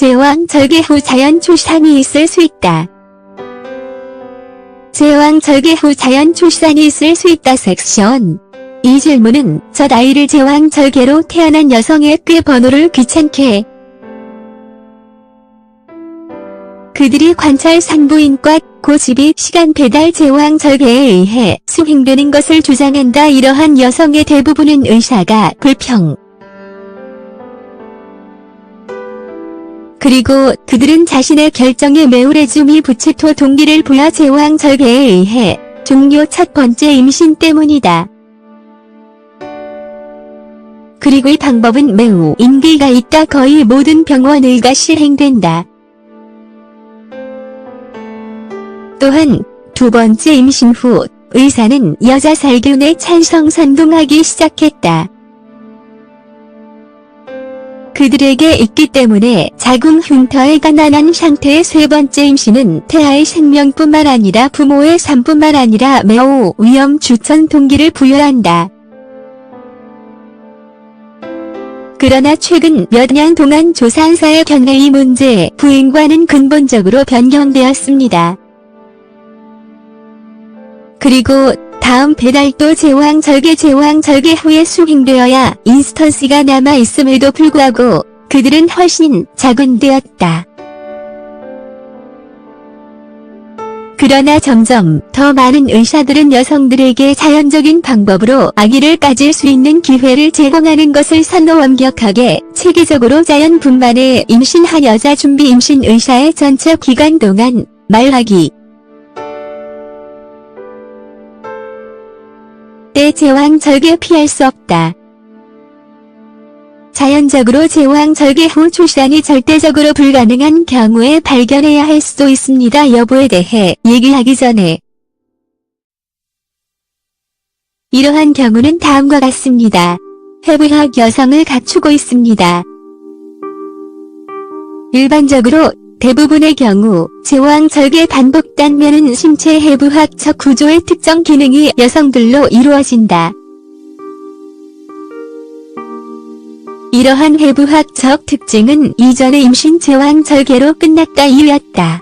제왕 절개 후 자연 출산이 있을 수 있다. 제왕 절개 후 자연 출산이 있을 수 있다 섹션. 이 질문은 첫 아이를 제왕 절개로 태어난 여성의 꽤 번호를 귀찮게 그들이 관찰 산부인과 고집이 시간 배달 제왕 절개에 의해 수행되는 것을 주장한다. 이러한 여성의 대부분은 의사가 불평. 그리고 그들은 자신의 결정에 매우 레줌이 부츠토 동기를 부여 제왕 절개에 의해 종료 첫 번째 임신 때문이다. 그리고 이 방법은 매우 인기가 있다. 거의 모든 병원 의가 시행된다. 또한 두 번째 임신 후 의사는 여자 살균에 찬성 선동하기 시작했다. 그들에게 있기 때문에 자궁 흉터에 가난한 상태의 세 번째 임신은 태아의 생명뿐만 아니라 부모의 삶뿐만 아니라 매우 위험 추천 동기를 부여한다. 그러나 최근 몇 년 동안 조산사의 이 문제 부인과는 근본적으로 변경되었습니다. 그리고 다음 배달도 제왕 절개 제왕 절개 후에 수행되어야 인스턴스가 남아 있음에도 불구하고 그들은 훨씬 작은되었다. 그러나 점점 더 많은 의사들은 여성들에게 자연적인 방법으로 아기를 가질 수 있는 기회를 제공하는 것을 선호 완벽하게 체계적으로 자연 분만에 임신한 여자 준비 임신 의사의 전체 기간 동안 말하기 때 제왕 절개 피할 수 없다. 자연적으로 제왕 절개 후 출산이 절대적으로 불가능한 경우에 발견해야 할 수도 있습니다. 여부에 대해 얘기하기 전에 이러한 경우는 다음과 같습니다. 해부학 여성을 갖추고 있습니다. 일반적으로 대부분의 경우 제왕 절개 반복 단면은 신체 해부학적 구조의 특정 기능이 여성들로 이루어진다. 이러한 해부학적 특징은 이전의 임신 제왕 절개로 끝났다 이유였다.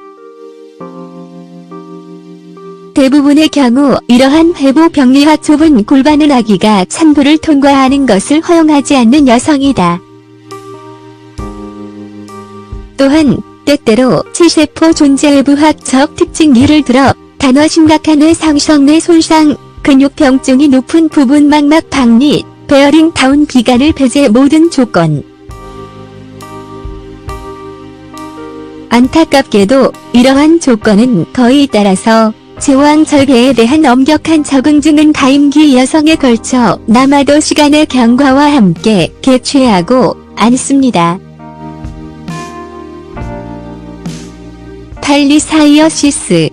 대부분의 경우 이러한 회부 병리학 좁은 골반은 아기가 산부를 통과하는 것을 허용하지 않는 여성이다. 또한 때때로 치세포 존재 외부학적 특징 예를 들어 단어 심각한 뇌 상성 뇌 손상, 근육병증이 높은 부분 망막 박리, 베어링 다운 기간을 배제 모든 조건. 안타깝게도 이러한 조건은 거의 따라서 제왕 절개에 대한 엄격한 적응증은 가임기 여성에 걸쳐 남아도 시간의 경과와 함께 개최하고 않습니다. 팔리사이어시스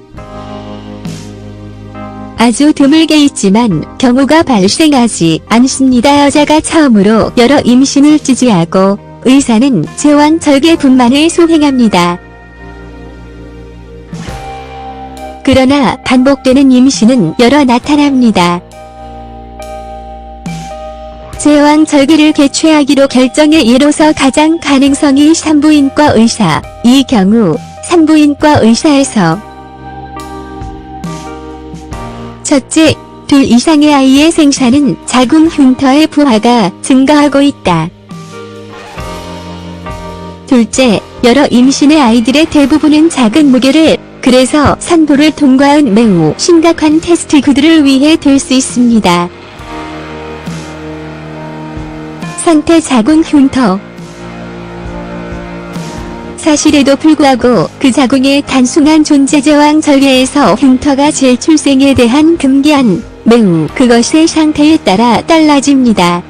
아주 드물게 있지만 경우가 발생하지 않습니다. 여자가 처음으로 여러 임신을 지지하고 의사는 제왕 절개 분만을 수행합니다. 그러나 반복되는 임신은 여러 나타납니다. 제왕 절개를 개최하기로 결정해 예로서 가장 가능성이 산부인과 의사, 이 경우 산부인과 의사에서 첫째, 둘 이상의 아이의 생산은 자궁 흉터의 부하가 증가하고 있다. 둘째, 여러 임신의 아이들의 대부분은 작은 무게를 그래서 산부를 통과한 매우 심각한 테스트 그들을 위해 될 수 있습니다. 상태 자궁 흉터 사실에도 불구하고 그 자궁의 단순한 존재 제왕 절개에서 흉터가 재출생에 대한 금기한 매우 그것의 상태에 따라 달라집니다.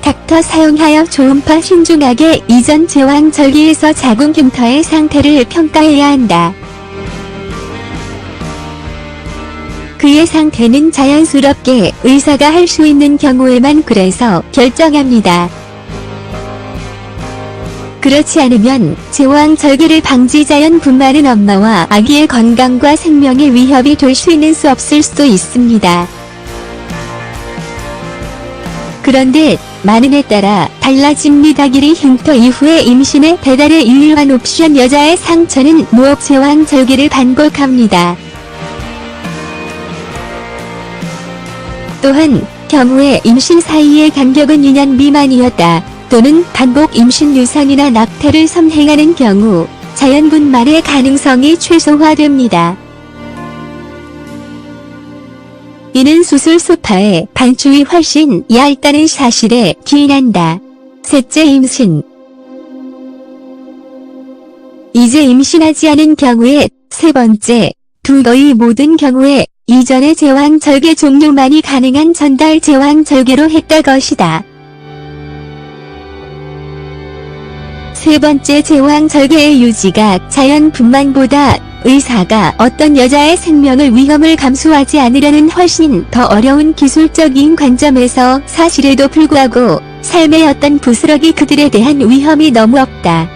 닥터 사용하여 초음파 신중하게 이전 제왕 절개에서 자궁 흉터의 상태를 평가해야 한다. 그의 상태는 자연스럽게 의사가 할 수 있는 경우에만 그래서 결정합니다. 그렇지 않으면 제왕 절개를 방지 자연 분만은 엄마와 아기의 건강과 생명에 위협이 될 수 있는 수 없을 수도 있습니다. 그런데 많은 에 따라 달라집니다. 길이 흉터 이후에 임신의 배달의 유일한 옵션 여자의 상처는 무업 제왕 절개를 반복합니다. 또한 경우에 임신 사이의 간격은 2년 미만이었다. 또는 반복 임신 유산이나 낙태를 선행하는 경우 자연분만의 가능성이 최소화됩니다. 이는 수술 소파의 반추위 훨씬 얇다는 사실에 기인한다. 셋째 임신 이제 임신하지 않은 경우에 세 번째, 두 거의 모든 경우에 이전의 제왕 절개 종류만이 가능한 전달 제왕 절개로 했다 것이다. 세 번째 제왕 절개의 유지가 자연분만보다 의사가 어떤 여자의 생명을 위험을 감수하지 않으려는 훨씬 더 어려운 기술적인 관점에서 사실에도 불구하고 삶의 어떤 부스러기 그들에 대한 위험이 너무 없다.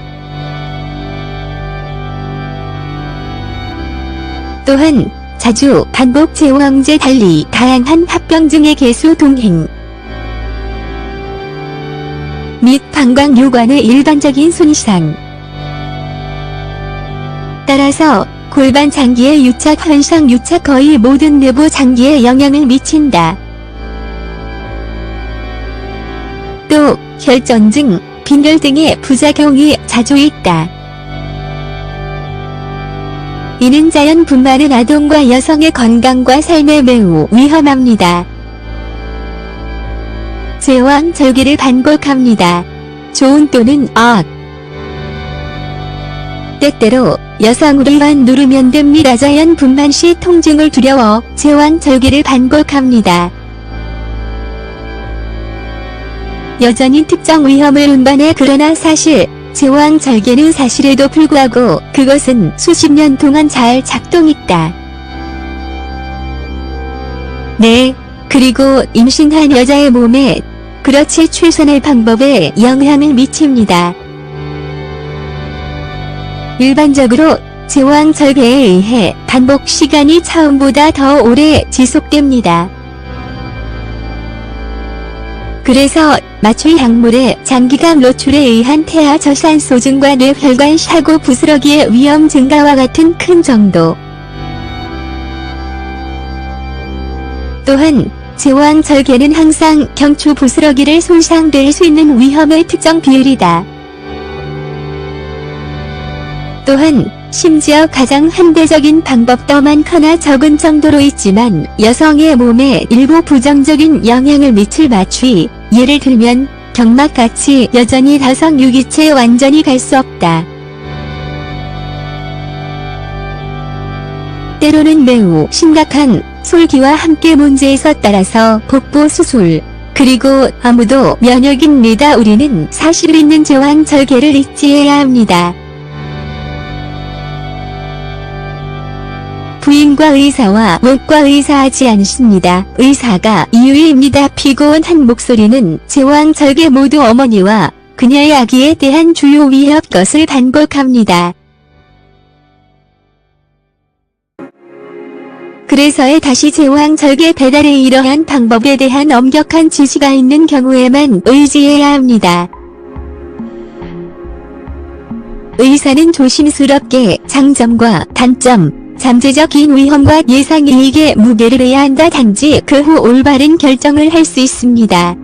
또한 자주 반복 제왕제 달리 다양한 합병증의 개수 동행 및 방광 요관의 일반적인 손상 따라서 골반 장기의 유착 현상 유착 거의 모든 내부 장기에 영향을 미친다. 또 혈전증, 빈혈 등의 부작용이 자주 있다. 이는 자연분만은 아동과 여성의 건강과 삶에 매우 위험합니다. 제왕 절개를 반복합니다. 좋은 또는 악. 때때로 여성으로만 누르면 됩니다. 자연 분만 시 통증을 두려워 제왕 절개를 반복합니다. 여전히 특정 위험을 운반해 그러나 사실 제왕 절개는 사실에도 불구하고 그것은 수십 년 동안 잘 작동했다. 네, 그리고 임신한 여자의 몸에 그렇지 최선의 방법에 영향을 미칩니다. 일반적으로 제왕 절개에 의해 반복 시간이 처음보다 더 오래 지속됩니다. 그래서 마취 약물의 장기간 노출에 의한 태아 저산소 증과 뇌혈관 사고 부스러기의 위험 증가와 같은 큰 정도. 또한 제왕 절개는 항상 경추 부스러기를 손상될 수 있는 위험의 특정 비율이다. 또한 심지어 가장 현대적인 방법 더 많거나 적은 정도로 있지만 여성의 몸에 일부 부정적인 영향을 미칠 마취, 예를 들면 경막같이 여전히 다성 유기체에 완전히 갈 수 없다. 때로는 매우 심각한 솔기와 함께 문제에서 따라서 복부 수술, 그리고 아무도 면역입니다. 우리는 사실 있는 제왕 절개를 잊지 해야 합니다. 부인과 의사와 목과 의사하지 않습니다. 의사가 이유입니다. 피곤한 목소리는 제왕 절개 모두 어머니와 그녀의 아기에 대한 주요 위협 것을 반복합니다. 그래서의 다시 제왕 절개 배달의 이러한 방법에 대한 엄격한 지시가 있는 경우에만 의지해야 합니다. 의사는 조심스럽게 장점과 단점, 잠재적인 위험과 예상이익의 무게를 해야 한다. 단지 그 후 올바른 결정을 할 수 있습니다.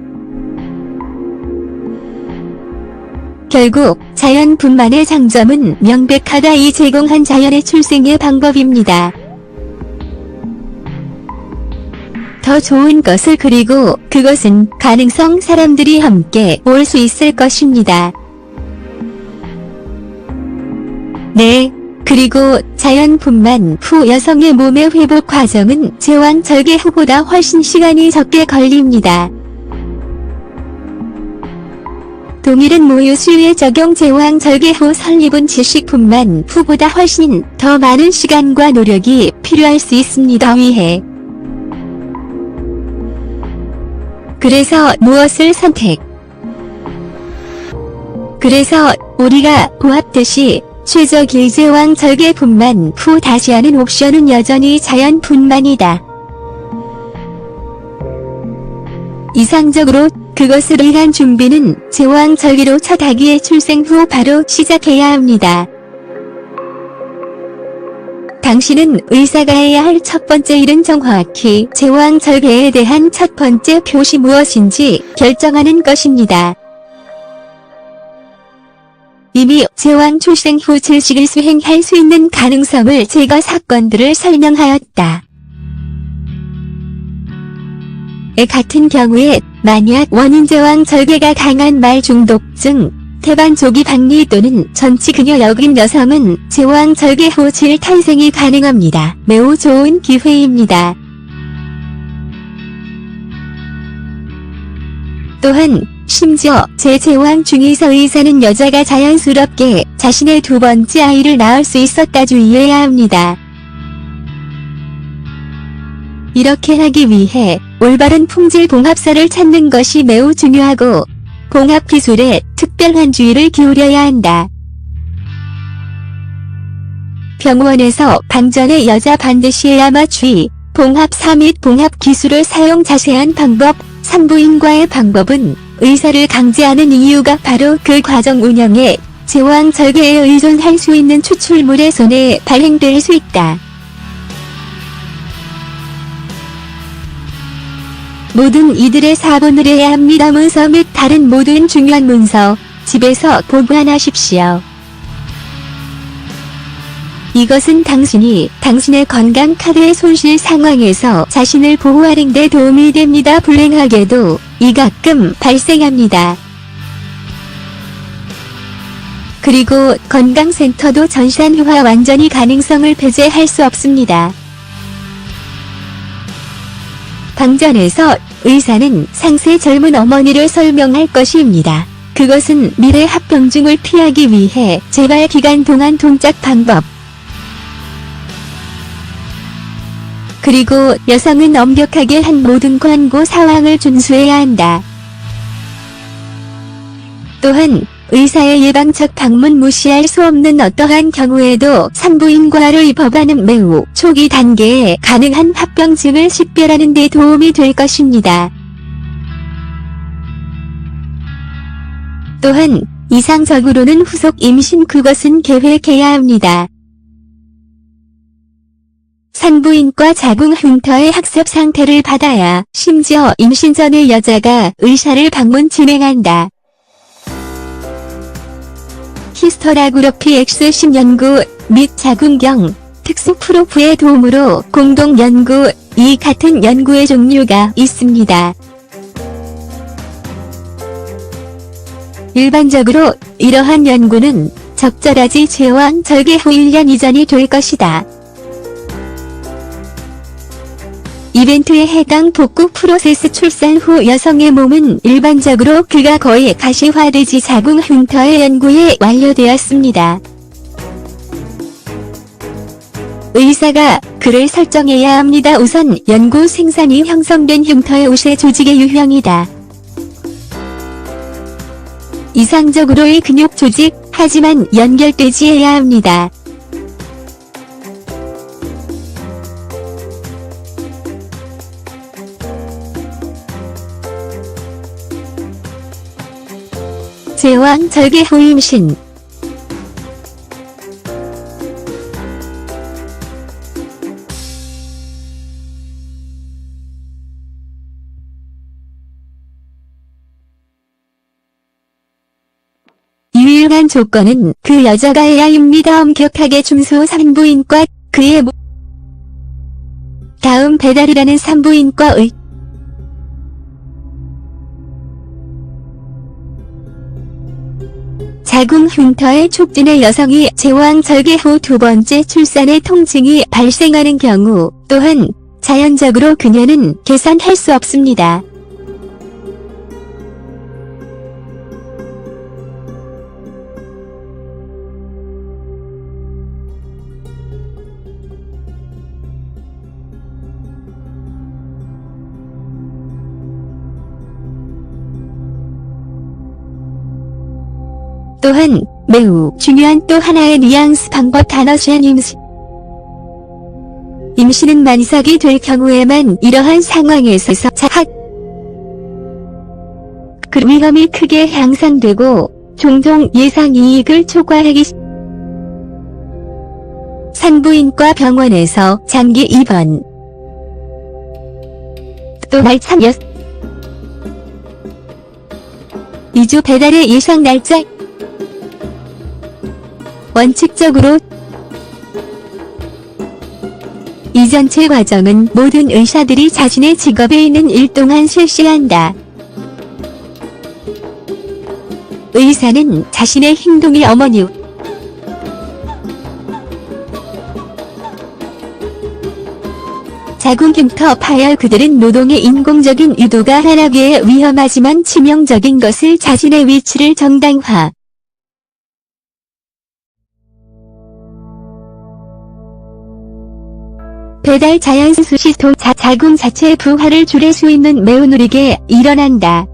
결국 자연분만의 장점은 명백하다. 이 제공한 자연의 출생의 방법입니다. 더 좋은 것을 그리고 그것은 가능성 사람들이 함께 올 수 있을 것입니다. 네. 그리고 자연분만 후 여성의 몸의 회복 과정은 제왕 절개 후보다 훨씬 시간이 적게 걸립니다. 동일한 모유 수유의 적용 제왕 절개 후 설립은 지식분만 후보다 훨씬 더 많은 시간과 노력이 필요할 수 있습니다. 위해 그래서 무엇을 선택? 그래서 우리가 보았듯이 최적 일제왕 절개 분만 후 다시 하는 옵션은 여전히 자연 분만이다. 이상적으로 그것을 위한 준비는 제왕절개로 첫 아기의 출생 후 바로 시작해야 합니다. 당신은 의사가 해야 할 첫 번째 일은 정확히 제왕 절개에 대한 첫 번째 표시 무엇인지 결정하는 것입니다. 이미 제왕 출생 후 질식을 수행할 수 있는 가능성을 제거 사건들을 설명하였다. 에 같은 경우에 만약 원인 제왕 절개가 강한 말 중독증, 태반 조기 박리 또는 전치 그녀 여긴 여성은 제왕 절개 후 질 탄생이 가능합니다. 매우 좋은 기회입니다. 또한 심지어 제제왕 중에서 의사는 여자가 자연스럽게 자신의 두 번째 아이를 낳을 수 있었다 주의해야 합니다. 이렇게 하기 위해 올바른 품질 봉합사를 찾는 것이 매우 중요하고 봉합 기술에 특별한 주의를 기울여야 한다. 병원에서 방전의 여자 반드시 주의, 봉합사 및 봉합 기술을 사용 자세한 방법, 산부인과의 방법은 의사를 강제하는 이유가 바로 그 과정 운영에 제왕 절개에 의존할 수 있는 추출물의 손에 발행될 수 있다. 모든 이들의 사본을 해야 합니다. 문서 및 다른 모든 중요한 문서, 집에서 보관하십시오. 이것은 당신이 당신의 건강 카드의 손실 상황에서 자신을 보호하는 데 도움이 됩니다. 불행하게도 이 가끔 발생합니다. 그리고 건강센터도 전산화 완전히 가능성을 배제할 수 없습니다. 방전에서 의사는 상세 젊은 어머니를 설명할 것입니다. 그것은 미래 합병증을 피하기 위해 재발 기간 동안 동작 방법. 그리고 여성은 엄격하게 한 모든 권고 사항을 준수해야 한다. 또한 의사의 예방적 방문 무시할 수 없는 어떠한 경우에도 산부인과를 입어가는 매우 초기 단계에 가능한 합병증을 식별하는 데 도움이 될 것입니다. 또한 이상적으로는 후속 임신 그것은 계획해야 합니다. 산부인과 자궁 흉터의 학습 상태를 받아야 심지어 임신 전에 여자가 의사를 방문 진행한다. 히스터라그로피 X10 연구 및 자궁경 특수 프로프의 도움으로 공동 연구 이 같은 연구의 종류가 있습니다. 일반적으로 이러한 연구는 적절하지 제왕 절개 후 1년 이전이 될 것이다. 이벤트에 해당 복구 프로세스 출산 후 여성의 몸은 일반적으로 그가 거의 가시화되지 자궁 흉터의 연구에 완료되었습니다. 의사가 그를 설정해야 합니다. 우선 연구 생산이 형성된 흉터의 우세 조직의 유형이다. 이상적으로의 근육 조직, 하지만 연결되지 해야 합니다. 제왕 절개 후 임신 유일한 조건은 그 여자가 해야입니다. 엄격하게 준수 산부인과 그의 모... 다음 배달이라는 산부인과의 자궁 흉터의 촉진의 여성이 제왕 절개 후 두 번째 출산의 통증이 발생하는 경우 또한 자연적으로 그녀는 계산할 수 없습니다. 또한 매우 중요한 또 하나의 뉘앙스 방법 단어 시한 임신. 임신은 만삭이 될 경우에만 이러한 상황에서 자학 그 위험이 크게 향상되고 종종 예상 이익을 초과하기 시- 산부인과 병원에서 장기 입원 또 날참 여 2주 배달의 예상 날짜 원칙적으로 이 전체 과정은 모든 의사들이 자신의 직업에 있는 일 동안 실시한다. 의사는 자신의 행동이 어머니 자궁흉터 파열 그들은 노동의 인공적인 유도가 하나기에 위험하지만 치명적인 것을 자신의 위치를 정당화 배달 자연수 시도 자, 자궁 자체의 부하를 줄일 수 있는 매우 느리게 일어난다.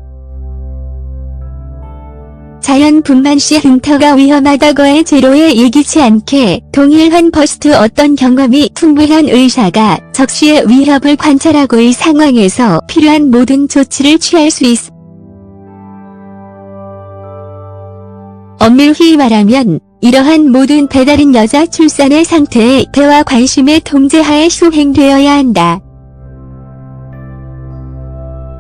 자연분만 시 흉터가 위험하다고의 제로에 예기치 않게 동일한 버스트 어떤 경험이 풍부한 의사가 적시의 위협을 관찰하고의 상황에서 필요한 모든 조치를 취할 수 있어. 엄밀히 말하면 이러한 모든 배달인 여자 출산의 상태에 대와 관심의 통제하에 수행되어야 한다.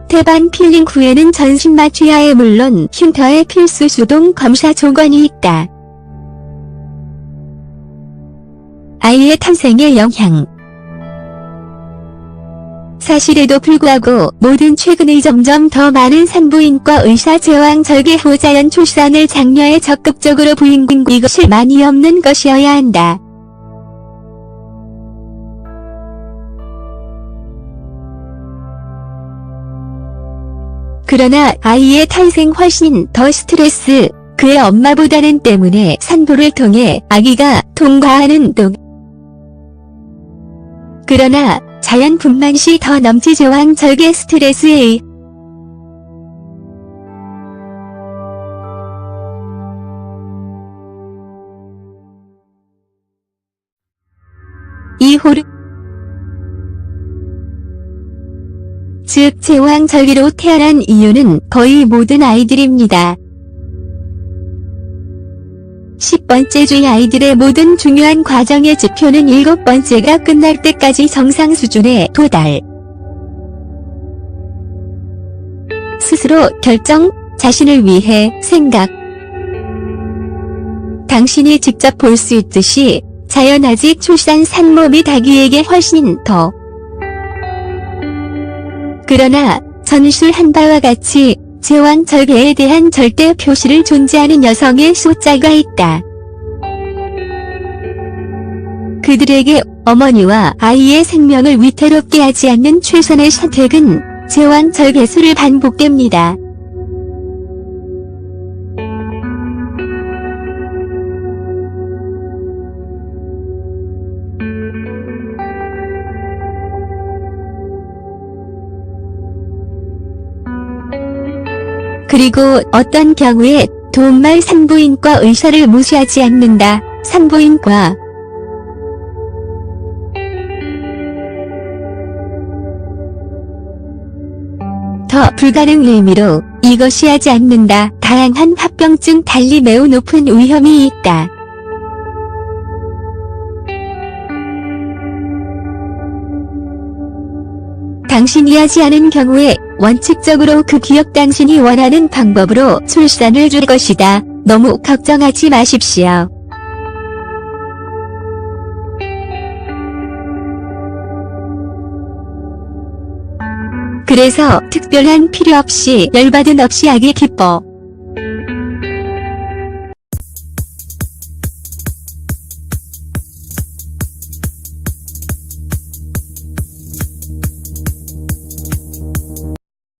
태반 필링 후에는 전신 마취하에 물론 흉터의 필수 수동 검사 조건이 있다. 아이의 탄생에 영향 사실에도 불구하고 모든 최근의 점점 더 많은 산부인과 의사 제왕 절개 후 자연 출산을 장려에 적극적으로 부인군 이것이 많이 없는 것이어야 한다. 그러나 아이의 탄생 훨씬 더 스트레스, 그의 엄마보다는 때문에 산부를 통해 아기가 통과하는 동. 그러나 자연분만 시 더 넘치 제왕 절개 스트레스에 이 호르 즉 제왕 절개로 태어난 이유는 거의 모든 아이들입니다. 10번째 주의 아이들의 모든 중요한 과정의 지표는 7번째가 끝날 때까지 정상 수준에 도달. 스스로 결정, 자신을 위해 생각. 당신이 직접 볼 수 있듯이 자연 아직 출산 산모 및 아기에게 훨씬 더 그러나 전술 한 바와 같이 제왕 절개에 대한 절대 표시를 존재하는 여성의 숫자가 있다. 그들에게 어머니와 아이의 생명을 위태롭게 하지 않는 최선의 선택은 제왕 절개수를 반복됩니다. 그리고 어떤 경우에 도움말 산부인과 의사를 무시하지 않는다. 산부인과 더 불가능 의미로 이것이 하지 않는다. 다양한 합병증 달리 매우 높은 위험이 있다. 당신이 하지 않은 경우에 원칙적으로 그 기억 당신이 원하는 방법으로 출산을 줄 것이다. 너무 걱정하지 마십시오. 그래서 특별한 필요 없이 열받은 없이 하기 기뻐.